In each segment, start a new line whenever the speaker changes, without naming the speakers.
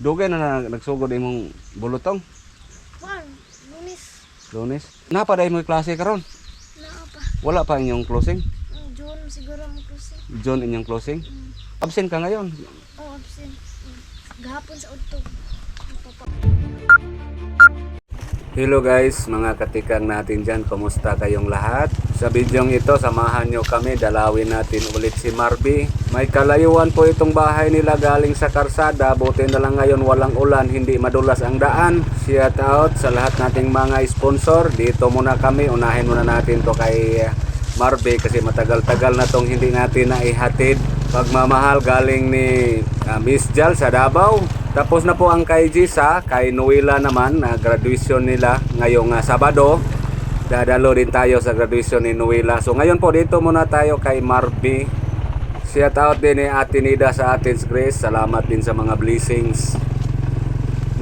Dugay na, na nagsugod imong bulutong.
Juan, lunis.
Lunes. Napaday mo klase karon.
Naa pa.
Wala pa inyong closing.
Mm, June siguro mo kasi.
John inyong closing.
Mm.
Absent ka ngayon.
Oh, absent. Mm. Gahapon sa utog. Papa.
Hello guys, mga katikang natin dyan. Kumusta kayong lahat? Sa bidyong ito, samahan nyo kami. Dalawin natin ulit si Marby. May kalayuan po itong bahay nila galing sa karsada. Buti na lang ngayon walang ulan, hindi madulas ang daan. Shout out sa lahat nating mga sponsor. Dito muna kami. Unahin muna natin to kay Marby kasi matagal-tagal na tong hindi natin naihatid. Pagmamahal galing ni uh, Miss Jal sa Davao. Tapos na po ang kay Gisa, kay Nuila naman, na graduation nila ngayong uh, Sabado. Dadalo din tayo sa graduation ni Nuila. So ngayon po dito muna tayo kay Marby. Shout out din ni Ate Nida sa Athens Grace. Salamat din sa mga blessings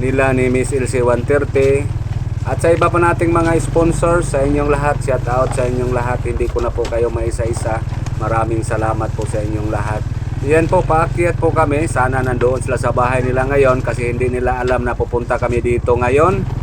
nila ni Miss LC 130. At sa iba pa nating mga sponsors, sa inyong lahat, shout out sa inyong lahat. Hindi ko na po kayo maisa-isa. Maraming salamat po sa inyong lahat. Yan po, paakyat po kami. Sana nandoon sila sa bahay nila ngayon kasi hindi nila alam na pupunta kami dito ngayon.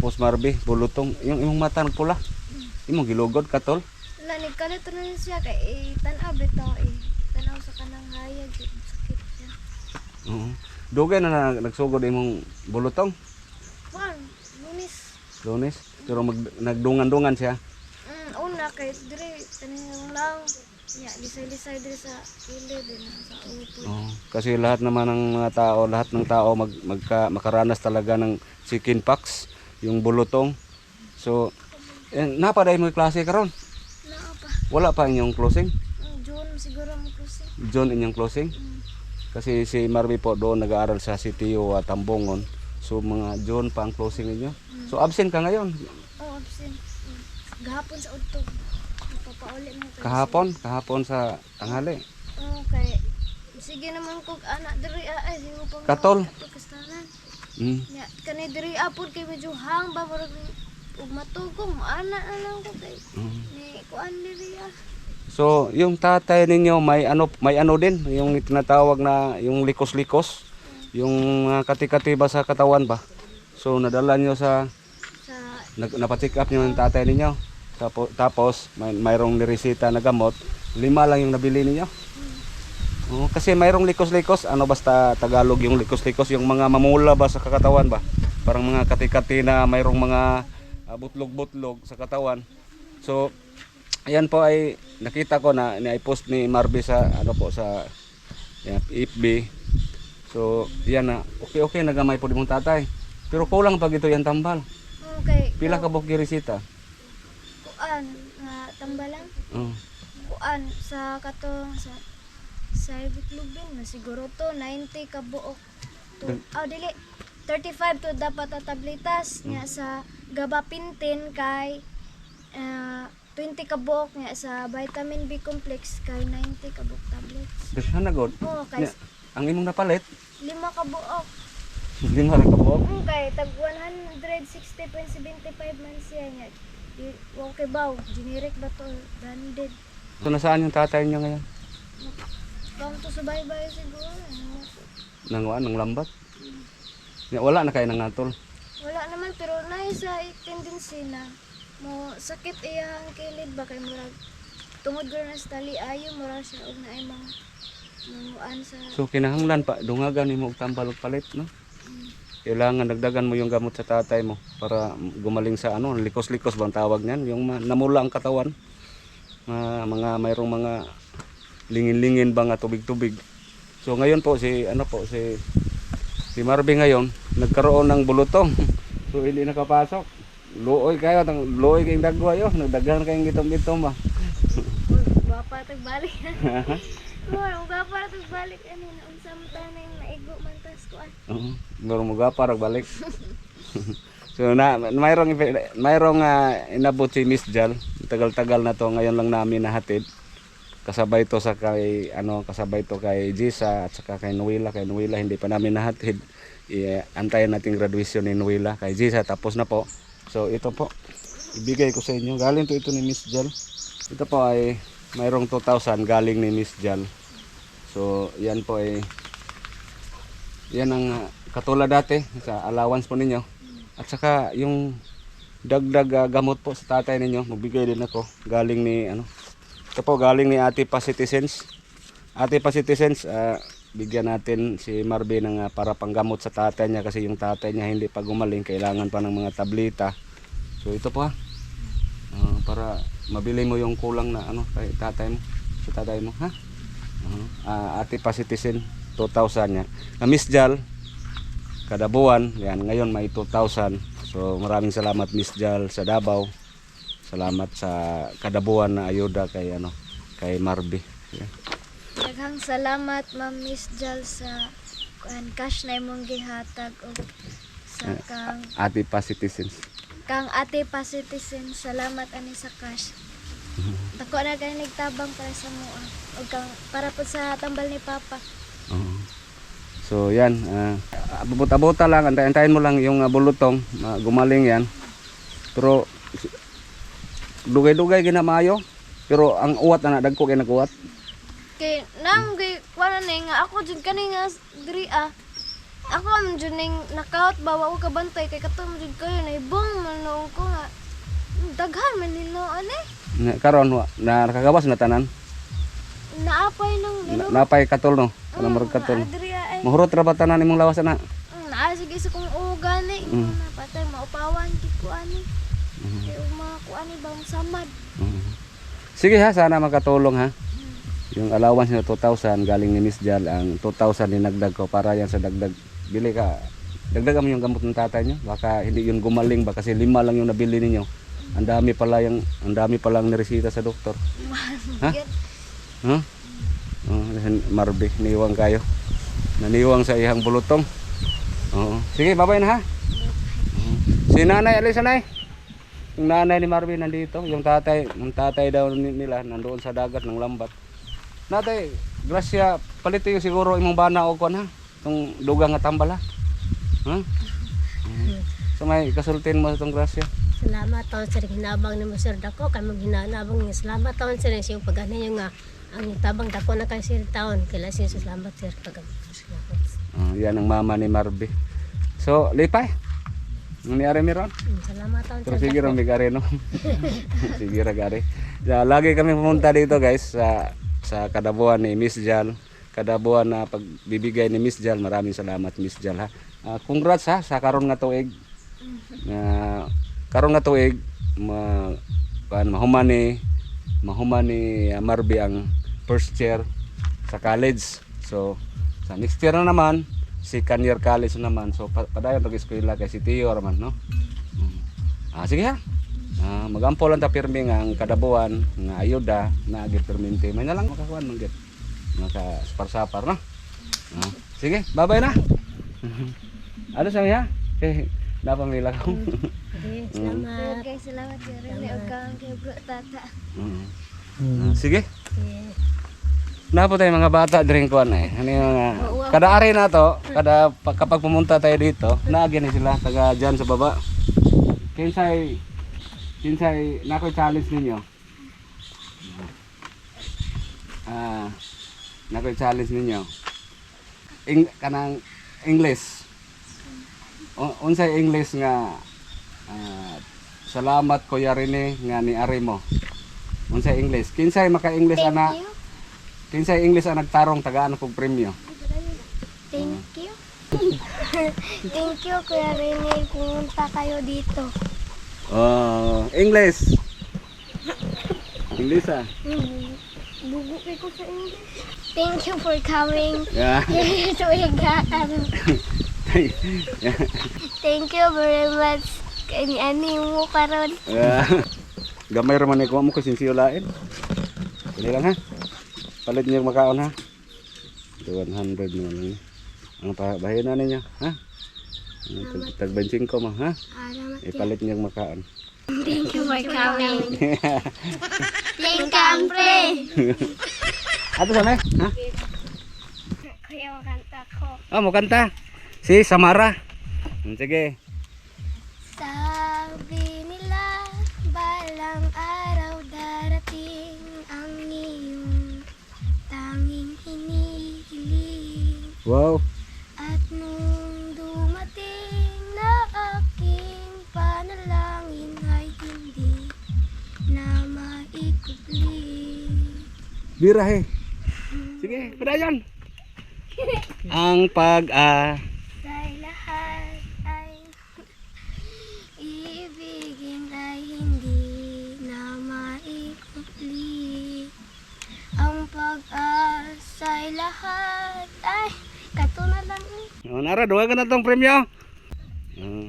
Po Marby, bulutong. Yung yung mata nagpula. Imong gilugod katol.
Nanig kalit rin siya kay eh, tanaw bitaw eh. Tanaw sa kanang hayag. Sakit siya.
Oo. Dugay na, na nagsugod imong bulutong.
Juan, lunis.
Lunes. Pero mag, nagdungan-dungan siya.
Mm, una kay dire tanong lang. Ya, lisay-lisay dire sa kilid din sa upo.
Oo. Kasi lahat naman ng mga tao, lahat ng tao mag, magka, makaranas talaga ng chicken pox, yung bulutong. So, eh, napaday mo klase karon.
Naa pa.
Wala pa inyong closing.
Mm, June siguro mo kasi.
John inyong closing.
Mm.
Kasi si Marby po doon nag-aaral sa CTO at Tambongon. So mga John pa ang closing ninyo. So absent ka ngayon.
Oh, absent. Mm. Gahapon sa utog. Papauli mo kay
Kahapon, kahapon sa tanghali.
Oh, kay sige naman kog anak diri ah, ay sige pa.
Katol.
Kastanan.
Mm.
Ya, kani diri apod kay medyo hang ba murag ug matugong ana na lang ko kay
Mm.
ni kuan diri ah.
So, yung tatay ninyo may ano may ano din, yung tinatawag na yung likos-likos, yung uh, kati-kati ba sa katawan ba? So, nadala nyo sa
Sa
nag, napacheck up nyo yung tatay ninyo. Tapos, tapos may mayroong niresita na gamot, lima lang yung nabili ninyo. Oh, kasi mayroong likos-likos, ano basta Tagalog yung likos-likos, yung mga mamula ba sa katawan ba? Parang mga kati-kati na mayroong mga ah, butlog-butlog sa katawan. So, ayan po ay nakita ko na ni-post ni Marby sa ano po sa yan, FB. So, yan na. Okay, okay, nagamay po di mong tatay. Pero kulang pag ito yan tambal.
oh, kay
Pila ka buk girisita?
kuan nga tambalang
Oh.
kuan sa katong sa sa Ibiklubin na siguro to 90 ka buok. To oh dili 35 to dapat ang tabletas nga sa gabapintin kay ah, 20 ka buok nga sa vitamin B complex kay 90 ka buok tablets.
Daghan na god.
oh kay
Nya, ang imong napalit,
lima ka buok.
Lima ra ka buk.
mm, kay tag 160.75 man siya nga Di- okay ba? Generic ba to? Branded.
So, nasaan yung tatay niyo ngayon?
Kung to sa baybay siguro. ano.
Nang wala, nang lambat? Wala na kayo nang natol.
Wala naman pero na sa tendency na mo sakit iya ang kilid ba kay murag tungod gyud na sa tali ayo mura siya og naay mga nanguan sa
So, kinahanglan pa, dungagan mo og tambal og palit, no? Kailangan dagdagan mo yung gamot sa tatay mo para gumaling sa ano, likos-likos bang tawag niyan, yung namula ang katawan. Mga, mga mayroong mga lingin-lingin ba nga tubig-tubig. So ngayon po si ano po si si Marvin ngayon nagkaroon ng bulutong. So hindi nakapasok. Luoy kayo, tang luoy kayong dagwa yo, nagdaghan kayong gitom-gitom ba.
Wapa pa tagbalik. More, ugapa ra tagbalik ani na unsa man ta na yung naigo man tas kuan.
Oo. Muro mo para balik. so na mayroong mayroong ah, inabot si Miss Jal. Tagal-tagal na to ngayon lang namin nahatid. Kasabay to sa kay ano kasabay to kay Jisa at saka kay Nuwila kay Nuwila hindi pa namin nahatid. I- antayin natin graduation ni Nuwila kay Jisa tapos na po. So ito po ibigay ko sa inyo. Galing to ito ni Miss Jal. Ito po ay mayroong 2,000 galing ni Miss Jal. So yan po ay yan ang katulad dati sa allowance po ninyo. At saka yung dagdag ah, gamot po sa tatay ninyo, magbigay din ako. Galing ni ano. Ito po galing ni Ate Pa Citizens. Ate Pa Citizens, ah, bigyan natin si Marvin ng ah, para panggamot sa tatay niya kasi yung tatay niya hindi pa gumaling, kailangan pa ng mga tableta. So ito po ha. Ah, para mabili mo yung kulang na ano kay tatay mo, sa tatay mo, ha? Uh, ate pa citizen 2,000 niya. Na Miss Jal kada buwan, yan ngayon may 2,000. So maraming salamat Miss Jal sa Davao. Salamat sa kada buwan na ayuda kay ano kay Marby. Yan.
Daghang salamat Ma'am Miss Jal sa kuan cash na imong gihatag og sa kang
Ate pa citizens.
kang ate pa citizen salamat ani sa cash. Dako na kay nagtabang para sa mua og kang para po sa tambal ni Papa.
Oo. So yan, uh, buta-buta lang, antayin mo lang yung ah, bulutong, ah, gumaling yan. Pero dugay-dugay ginamayo. Pero ang uwat na dagko kay naguwat.
Kay nang kay ni nga ako jud kani nga diri ah. Ako am jud ning nakaut bawa ko kabantay kay katom jud kayo na ibong manong ko nga daghan man nilo ani.
Na, karon wa- na nakagawas na tanan.
Naapay nang
Na,
nilo.
napay katol no. Kanang murag katol.
Diri ah ay.
Mahurot ra ba tanan imong lawas na?
Mm, Naa sige sa kong uga ni.
Mm.
Mm. Patay maupawan kay ko ani.
Mhm.
Kay uma ko ani bang samad.
Oo. Sige ha, sana makatulong ha. Yung allowance na 2,000 galing ni Miss Jal, ang 2,000 dinagdag ko para yan sa dagdag. Bili ka, dagdagan mo yung gamot ng tatay nyo. Baka hindi yun gumaling ba kasi lima lang yung nabili ninyo. Ang dami pala yung, ang dami pala ang niresita sa doktor. Ha? Huh? Oh, Marbe, niwang kayo. Naniwang sa ihang bulutong. Oo. Sige, babay na ha. Si nanay, alin sa nanay? Yung nanay ni Marvin nandito, yung tatay, yung tatay daw ni- nila nandoon sa dagat ng lambat. Natay, grasya, palito yung siguro imong bana o kon ha. Itong dugang nga tambal ha. Oo. So may kasultin mo itong grasya.
Salamat taon sa hinabang ni Sir Dako kay maghinanabang niya. Salamat taon sa rin siya pag ano yung nga ang tabang dako na kay Sir taon. Kila siya salamat Sir pag salamat.
Oh, yan ang mama ni Marvin. So, lipay. Ang niari meron?
Salamat taon
Pero sige rin, bigari no. sige ra gari. Ja, lagi kami pumunta dito guys sa sa kadabuan ni Miss Jal. Kadabuan na pagbibigay ni Miss Jal. Maraming salamat Miss Jal ha. Ah, congrats ha sa karon nga tuig. Na karon nga tuig ma kuan mahuman ni mahuman ni ah, Marby ang first year sa college. So sa next year na naman year college na naman. So pa, padayon pag eskwela kay si Tio raman no. Mm. Ah, sige ha. Ah, magampo lang ta pirmi nga ang kadabuan nga ayuda na agi permente. May na lang makakuan man gid. Maka sapar-sapar no. Ah, sige, bye-bye na. ano sa ha? Eh, napamila ko.
Okay, salamat.
Okay, salamat kay Rene og kang kay bro tata.
Mm. Ah, sige.
Okay.
Napo tayo mga bata drink kuan eh. Ano yung mga kada ari na to, kada pa- kapag pumunta tayo dito, naagi na sila taga diyan sa baba. Kinsay kinsay nako challenge ninyo. Ah, nako challenge ninyo. Ing kanang English. Un- unsay English nga ah, salamat Kuya Rene nga ni ari mo. Unsay English? Kinsay maka-English
Thank
ana? Kinsay English ang nagtarong tagaan kog premyo.
Thank you. Thank you Kuya Rene pumunta kayo dito.
Oh, English. English ah.
Bugo kay ko sa English. Thank you for coming.
Yeah.
To Higaan. Thank you very much. Kani ani mo karon.
yeah. Gamay ra man ko mo ko sinsiyo lain. Dili lang ha. Palit niyo makaon ha. 200 mo lang. Ang pabahin na ninyo, ha? Tag- Tag 25 mo, ha? Ipalit niyo makaon.
Thank you for coming. Thank you, pre.
Ato sana, ha?
Kuya, makanta ko.
Ah, mo kanta. Si Samara. Sige. Wow.
At nung dumating na aking panalangin ay hindi na maikubli.
Birahe. Sige, padayon. Ang pag ah
Dahil lahat ay ibigin ay hindi na maikubli. Ang pag-asa'y lahat ay kato na lang eh.
Oh, nara, duwa ka na tong premyo. Hmm.